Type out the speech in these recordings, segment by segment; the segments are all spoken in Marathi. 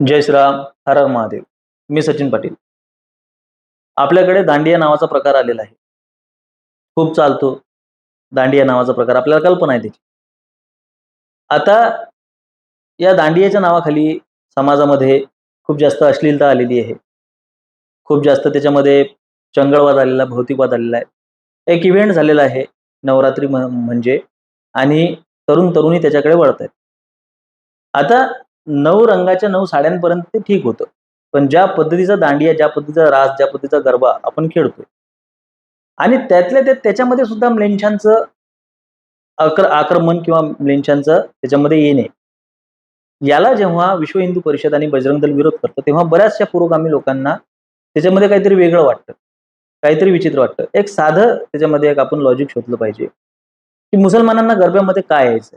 जय श्रीराम हर हर महादेव. मी सचिन पाटील. आपल्याकडे दांडिया नावाचा प्रकार आलेला आहे. खूप चालतो दांडिया नावाचा प्रकार. आपल्याला कल्पना आहे त्याची. आता या दांडियाच्या नावाखाली समाजामध्ये खूप जास्त अश्लीलता आलेली आहे. खूप जास्त त्याच्यामध्ये चंगळवाद आलेला भौतिकवाद आलेला आहे. एक इव्हेंट झालेला आहे नवरात्री म्हणजे. आणि तरुण तरुणी त्याच्याकडे वळत आहेत आता नऊ रंगाच्या नऊ साड्यांपर्यंत ते ठीक होतं. पण ज्या पद्धतीचा दांडिया ज्या पद्धतीचा रास ज्या पद्धतीचा गरबा आपण खेळतोय. आणि त्यातल्या त्यात त्याच्यामध्ये सुद्धा म्लेंछांचं आक्र आक्रमण किंवा म्लेंछांचं त्याच्यामध्ये येणे याला जेव्हा विश्व हिंदू परिषद आणि बजरंग दल विरोध करतं तेव्हा बऱ्याचशा पुरोगामी लोकांना त्याच्यामध्ये काहीतरी वेगळं वाटतं. काहीतरी विचित्र वाटतं. एक साधं त्याच्यामध्ये एक आपण लॉजिक शोधलं पाहिजे. की मुसलमानांना गरब्यामध्ये काय यायचं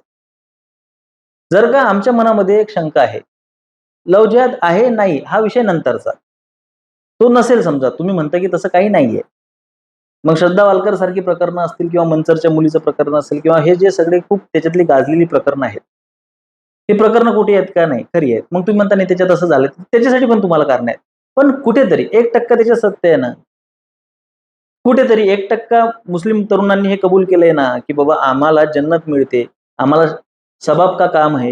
जर का आमच्या मनामध्ये एक शंका आहे लव जिहाद आहे नाही हा विषय नंतरचा. तो नसेल समजा तुम्ही म्हणता की तसं काही नाहीये. मग श्रद्धा वालकर सारखी प्रकरणं असतील किंवा मंचरच्या मुलीचं प्रकरण असेल किंवा हे जे सगळे खूप त्याच्यातली गाजलेली प्रकरणं आहेत ही प्रकरणं कुठे आहेत का नाही खरी आहेत. मग तुम्ही म्हणता नाही त्याच्यात असं झालं. त्याच्यासाठी पण तुम्हाला कारण आहेत. पण कुठेतरी एक टक्का त्याच्यात सत्य आहे ना. कुठेतरी एक टक्का मुस्लिम तरुणांनी हे कबूल केलंय ना की बाबा आम्हाला जन्नत मिळते आम्हाला सबाब का काम आहे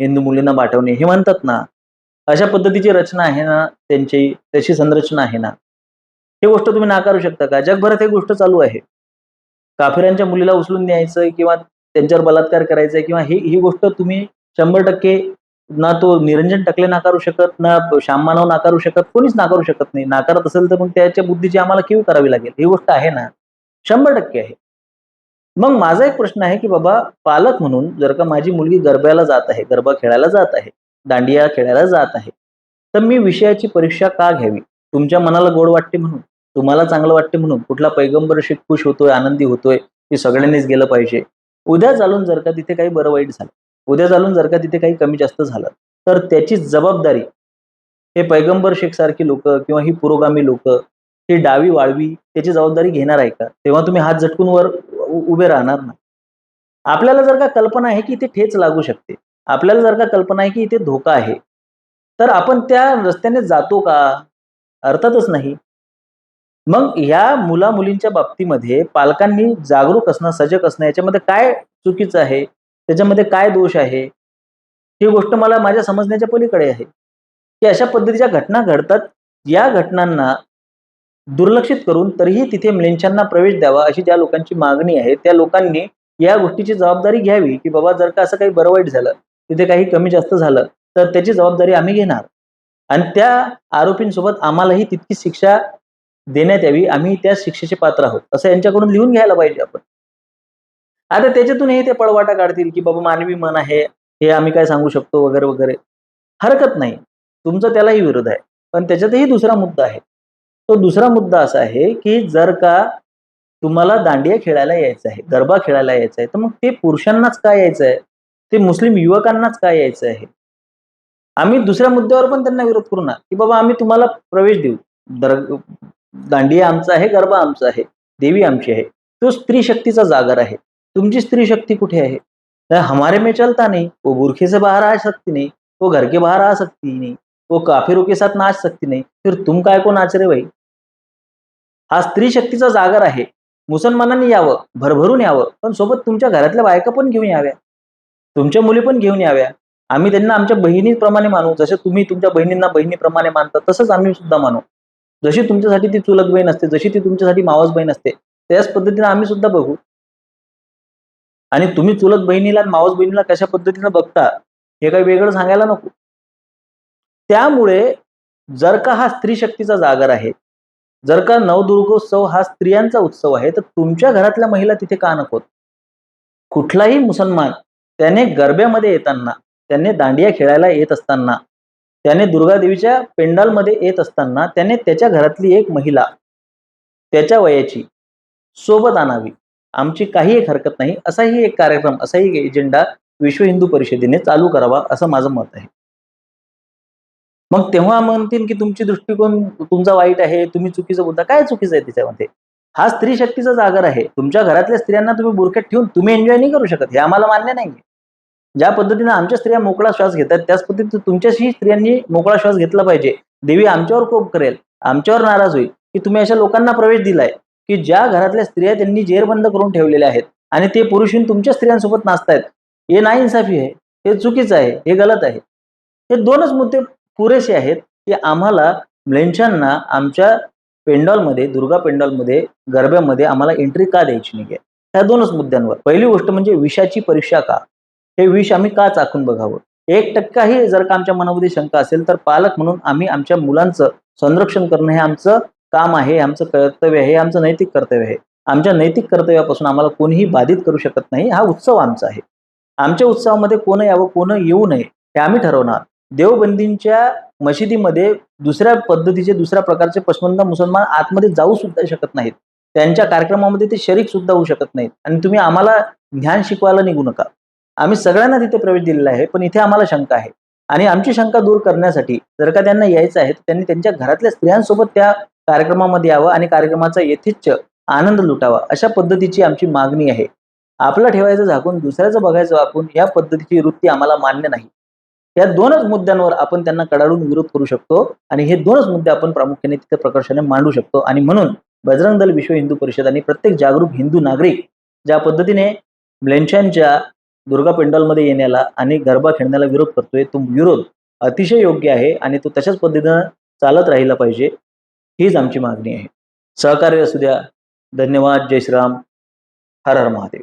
हिंदू मुलींना पाठवणे हे म्हणतात ना अशा पद्धतीची रचना आहे ना त्यांची तशी संरचना आहे ना. हे गोष्ट तुम्ही नाकारू शकता का? जगभरात ही गोष्ट चालू आहे. काफिरांच्या मुलीला उचलून न्यायचं किंवा त्यांच्यावर बलात्कार करायचा किंवा ही ही गोष्ट तुम्ही शंभर टक्के ना तो निरंजन टकले नाकारू शकत ना श्याममानव नाकारू शकत कोणीच नाकारू शकत नाही. नाकारत असेल तर मग त्याच्या बुद्धीची आम्हाला कीव करावी लागेल. ही गोष्ट आहे ना. शंभर टक्के आहे. मग माझा एक प्रश्न आहे की बाबा पालक म्हणून जर का माझी मुलगी गरब्याला जात आहे गरबा खेळायला जात आहे दांडिया खेळायला जात आहे तर मी विषयाची परीक्षा का घ्यावी? तुमच्या मनाला गोड वाटते म्हणून? तुम्हाला चांगलं वाटते म्हणून? कुठला पैगंबर शिक खुश होतोय आनंदी होतोय की सगळ्यांनीच गेलं पाहिजे? उद्या चालून जर का तिथे काही बरं वाईट झालं उद्या चालून जर का तिथे काही कमी जास्त झालं तर त्याची जबाबदारी हे पैगंबर शेख सारखी लोक किंवा ही पुरोगामी लोक ही डावी वाळवी त्याची जबाबदारी घेणार आहे का? तेव्हा तुम्ही हात झटकून वर उभे राहणार नाही. आपल्याला जर का कल्पना आहे की इथे ठेच लागू शकते आपल्याला जर का कल्पना आहे की इथे धोका आहे तर आपण त्या रस्त्याने जातो का? अर्थातच नाही. मग ह्या मुला मुलींच्या बाबतीमध्ये पालकांनी जागरूक असणं सजग असणं याच्यामध्ये काय चुकीचं आहे? त्याच्यामध्ये काय दोष आहे? ही गोष्ट मला माझ्या समजण्याच्या पलीकडे आहे. की अशा पद्धतीच्या घटना घडतात. या घटनांना दुर्लक्षित करून तरीही तिथे म्लेंछांना प्रवेश द्यावा अशी ज्या लोकांची मागणी आहे त्या लोकांनी या गोष्टीची जबाबदारी घ्यावी की बाबा जर का असं काही बरं वाईट झालं तिथे काही कमी जास्त झालं तर त्याची जबाबदारी आम्ही घेणार. आणि त्या आरोपींसोबत आम्हालाही तितकी शिक्षा देण्यात यावी आम्ही त्या शिक्षेचे पात्र आहोत असं यांच्याकडून लिहून घ्यायला पाहिजे आपण. आता त्याच्यातून हे ते पळवाटा काढतील की बाबा मानवी मन आहे हे आम्ही काय सांगू शकतो वगैरे वगैरे. हरकत नाही तुमचा त्यालाही विरोध आहे पण त्याच्यातही दुसरा मुद्दा आहे. तो दुसरा मुद्दा असा आहे की जर का तुम्हाला दांडिया खेळायला यायचं आहे गरबा खेळायला यायचं आहे तर मग ते पुरुषांनाच काय यायचं आहे? ते मुस्लिम युवकांनाच काय यायचं आहे? आम्ही दुसऱ्या मुद्द्यावर पण त्यांना विरोध करू ना की बाबा आम्ही तुम्हाला प्रवेश देऊ. दर दांडिया आमचा आहे गरबा आमचा आहे देवी आमची आहे. तो स्त्री शक्तीचा जागर आहे. तुमची स्त्री शक्ती कुठे आहे? तर हमारे में चलता नहीं वो बुरखे से बाहर आ सकती नहीं वो घर के बाहर आ सकती नहीं. वो काफिरों के साथ नाच सकती नहीं. फिर तुम काय को नाच रे भाई हा स्त्री शक्तीचा जागर आहे. मुसलमानांनी यावं भरभरून यावं पण सोबत तुमच्या घरातल्या बायका पण घेऊन याव्या. तुमच्या मुली पण घेऊन याव्या. आम्ही त्यांना आमच्या बहिणीप्रमाणे मानू. जसे तुम्ही तुमच्या बहिणींना बहिणीप्रमाणे मानता तसंच आम्ही सुद्धा मानू. जशी तुमच्यासाठी ती चुलत बहीण असते जशी ती तुमच्यासाठी मावस बहीण असते त्याच पद्धतीने आम्ही सुद्धा बघू. आणि तुम्ही चुलत बहिणीला मावस बहिणीला कशा पद्धतीनं बघता हे काही वेगळं सांगायला नको. त्यामुळे जर का हा स्त्री शक्तीचा जागर आहे जर का नवदुर्गोत्सव हा स्त्रियांचा उत्सव आहे तर तुमच्या घरातल्या महिला तिथे का नकोत कुठलाही मुसलमान त्याने गरब्यामध्ये येताना त्याने दांडिया खेळायला येत असताना त्याने दुर्गादेवीच्या पेंडालमध्ये येत असताना त्याने त्याच्या घरातली एक महिला त्याच्या वयाची सोबत आणावी. आमची काही एक हरकत नाही. असाही एक कार्यक्रम असाही एक एजेंडा विश्व हिंदू परिषदेने चालू करावा असं माझं मत आहे. मग तेव्हा म्हणतील की तुमची दृष्टिकोन तुमचा वाईट आहे तुम्ही चुकीचं बोलता. काय चुकीचं आहे त्याच्यामध्ये हा स्त्री शक्तीचा जागर आहे. तुमच्या घरातल्या स्त्रियांना तुम्ही बुरख्यात ठेवून तुम्ही एन्जॉय नाही करू शकत. हे आम्हाला मान्य नाही ज्या पद्धतीने आमच्या स्त्रिया मोकळा श्वास घेतात त्याच पद्धतीने तुमच्याशी स्त्रियांनी मोकळा श्वास घेतला पाहिजे. देवी आमच्यावर कोप करेल आमच्यावर नाराज होईल की तुम्ही अशा लोकांना प्रवेश दिलाय की ज्या घरातल्या स्त्रिया त्यांनी जेरबंद करून ठेवलेल्या आहेत. आणि ते पुरुष येऊन तुमच्या स्त्रियांसोबत नाचतायत. हे नाइन्साफी आहे हे चुकीचं आहे हे गलत आहे. हे दोनच मुद्दे पुरेसे आहेत की आम्हाला म्लेंछांना आमच्या पेंडॉलमध्ये दुर्गा पेंडॉलमध्ये गरब्यामध्ये आम्हाला एंट्री का द्यायची नाही ह्या दोनच मुद्द्यांवर. पहिली गोष्ट म्हणजे विषाची परीक्षा का? हे विष आम्ही का चाखून बघावं? एक टक्काही जर का आमच्या मनामध्ये शंका असेल तर पालक म्हणून आम्ही आमच्या मुलांचं संरक्षण करणं हे आमचं काम आहे आमचं कर्तव्य आहे आमचं नैतिक कर्तव्य आहे. आमच्या नैतिक कर्तव्यापासून आम्हाला कोणीही बाधित करू शकत नाही. हा उत्सव आमचा आहे. आमच्या उत्सवामध्ये कोण यावं कोण येऊ नये हे आम्ही ठरवणार. देवबंदींच्या मशिदीमध्ये दुसऱ्या पद्धतीचे दुसऱ्या प्रकारचे पसमंदा मुसलमान आतमध्ये जाऊ सुद्धा शकत नाहीत. त्यांच्या कार्यक्रमामध्ये ते शरीक सुद्धा होऊ शकत नाहीत. आणि तुम्ही आम्हाला ज्ञान शिकवायला निघू नका. आम्ही सगळ्यांना तिथे प्रवेश दिलेला आहे पण इथे आम्हाला शंका आहे. आणि आमची शंका दूर करण्यासाठी जर का त्यांना यायचं आहे तर त्यांनी त्यांच्या घरातल्या स्त्रियांसोबत त्या कार्यक्रमामध्ये यावं आणि कार्यक्रमाचा यथेच्छ आनंद लुटावा अशा पद्धतीची आमची मागणी आहे. आपलं ठेवायचं झाकून दुसऱ्याचं बघायचं वाकून या पद्धतीची वृत्ती आम्हाला मान्य नाही. या दोनच मुद्द्यांवर आपण त्यांना कडाडून विरोध करू शकतो आणि हे दोनच मुद्दे आपण प्रामुख्याने तिथे प्रकर्षाने मांडू शकतो. आणि म्हणून बजरंग दल विश्व हिंदू परिषद आणि प्रत्येक जागरूक हिंदू नागरिक ज्या पद्धतीने म्लेंछांच्या दुर्गा पेंडॉलमध्ये येण्याला आणि गरबा खेळण्याला विरोध करतोय तो विरोध अतिशय योग्य आहे आणि तो तशाच पद्धतीनं चालत राहिला पाहिजे हीच आमची मागणी आहे. सहकार्य असू द्या. धन्यवाद. जय श्रीराम. हर हर महादेव.